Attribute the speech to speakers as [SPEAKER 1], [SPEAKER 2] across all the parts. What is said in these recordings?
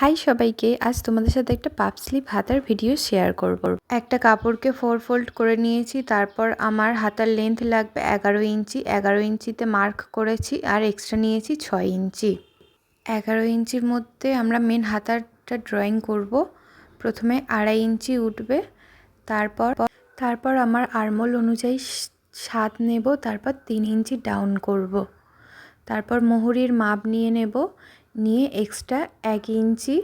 [SPEAKER 1] High সবাইকে, আজ তোমাদের সাথে একটা পাপ স্লিপ হাতার ভিডিও শেয়ার করব। একটা কাপড়কে ফোর ফোল্ড করে নিয়েছি, তারপর আমার হাতার লেন্থ লাগবে এগারো ইঞ্চি, এগারো ইঞ্চিতে মার্ক করেছি আর এক্সট্রা নিয়েছি ছয় ইঞ্চি। এগারো ইঞ্চির মধ্যে আমরা মেন হাতারটা ড্রয়িং করব। প্রথমে আড়াই ইঞ্চি উঠবে, তারপর তারপর আমার আরমোল অনুযায়ী সাত নেব, তারপর তিন ইঞ্চি ডাউন করব। তারপর মোহরির মাপ নিয়ে নেব নিয়ে এক্সট্রা এক ইঞ্চি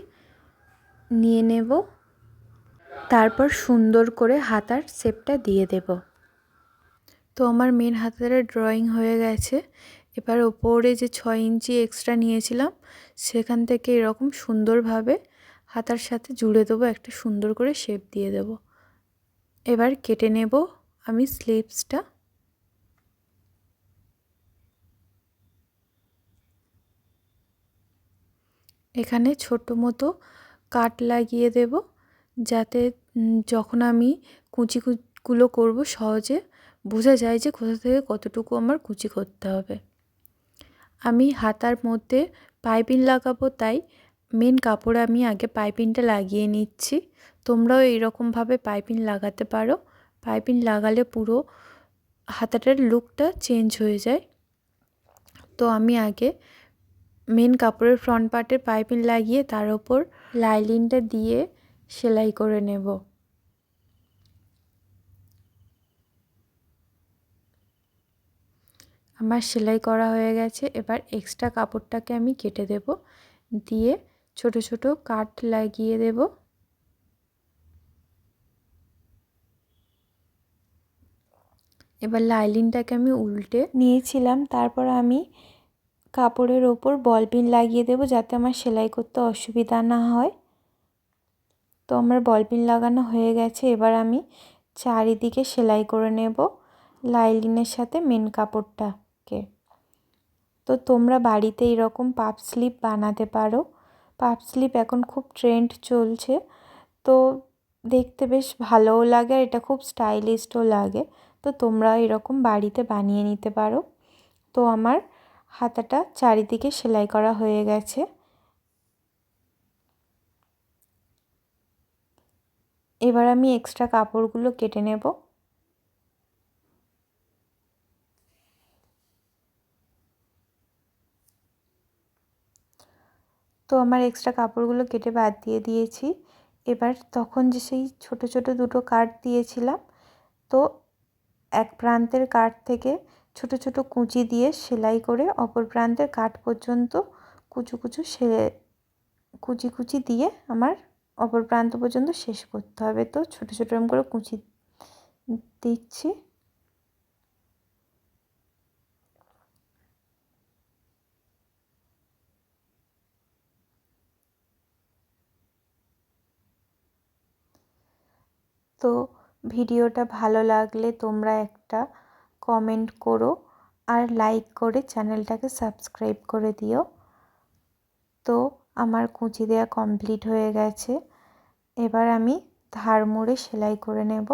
[SPEAKER 1] নিয়ে নেব। তারপর সুন্দর করে হাতার শেপটা দিয়ে দেব। তো আমার মেন হাতারের ড্রয়িং হয়ে গেছে। এবার ওপরে যে ছয় ইঞ্চি এক্সট্রা নিয়েছিলাম, সেখান থেকে এরকম সুন্দরভাবে হাতার সাথে জুড়ে দেবো, একটা সুন্দর করে শেপ দিয়ে দেব। এবার কেটে নেব আমি স্লিভসটা এখানে ছোট মতো কাট লাগিয়ে দেব যাতে যখন আমি কুচি কুচিগুলো করব সহজে বোঝা যায় যে কোথা থেকে কতটুকু আমার কুচি করতে হবে। আমি হাতার মধ্যে পাইপিং লাগাবো, তাই মেন কাপড়ে আমি আগে পাইপিংটা লাগিয়ে নিচ্ছি। তোমরাও এইরকমভাবে পাইপিং লাগাতে পারো। পাইপিং লাগালে পুরো হাতাটার লুকটা চেঞ্জ হয়ে যায়। তো আমি আগে মেন কাপড়ের ফ্রন্ট পার্টে পাইপিং লাগিয়ে তার ওপর লাইলিনটা দিয়ে সেলাই করে নেব। আমার সেলাই করা হয়ে গেছে, এবার এক্সট্রা কাপড়টাকে আমি কেটে দেব। দিয়ে ছোট ছোট কাট লাগিয়ে দেব। এবার লাইলিনটাকে আমি উল্টে নিয়েছিলাম, তারপর আমি কাপড়ের ওপর বল পিন লাগিয়ে দেবো যাতে আমার সেলাই করতে অসুবিধা না হয়। তো আমার বল পিন লাগানো হয়ে গেছে, এবার আমি চারিদিকে সেলাই করে নেব লাইলিনের সাথে মেন কাপড়টাকে। তো তোমরা বাড়িতে এরকম পাপ স্লিপ বানাতে পারো। পাপ স্লিপ এখন খুব ট্রেন্ড চলছে। তো দেখতে বেশ ভালোও লাগে আর এটা খুব স্টাইলিশও লাগে। তো তোমরা এরকম বাড়িতে বানিয়ে নিতে পারো। তো আমার হাতাটা চারিদিকে সেলাই করা হয়ে গেছে। এবার আমি এক্সট্রা কাপড়গুলো কেটে নেব। তো আমার এক্সট্রা কাপড়গুলো কেটে বাদ দিয়ে দিয়েছি। এবার তখন যে সেই ছোট ছোট দুটো কাট দিয়েছিলাম, তো এক প্রান্তের কাট থেকে ছোট ছোট কুঁচি দিয়ে সেলাই করে অপর প্রান্তের কাট পর্যন্ত কুচু কুচু সেলে কুচি কুচি দিয়ে আমার অপর প্রান্ত পর্যন্ত শেষ করতে হবে। তো ছোট ছোট এরকম করে কুচি দিচ্ছি। তো ভিডিওটা ভালো লাগলে তোমরা একটা কমেন্ট করো আর লাইক করে চ্যানেলটাকে সাবস্ক্রাইব করে দিও। তো আমার কুচি দেওয়া কমপ্লিট হয়ে গেছে। এবার আমি ধার মুড়ে সেলাই করে নেব।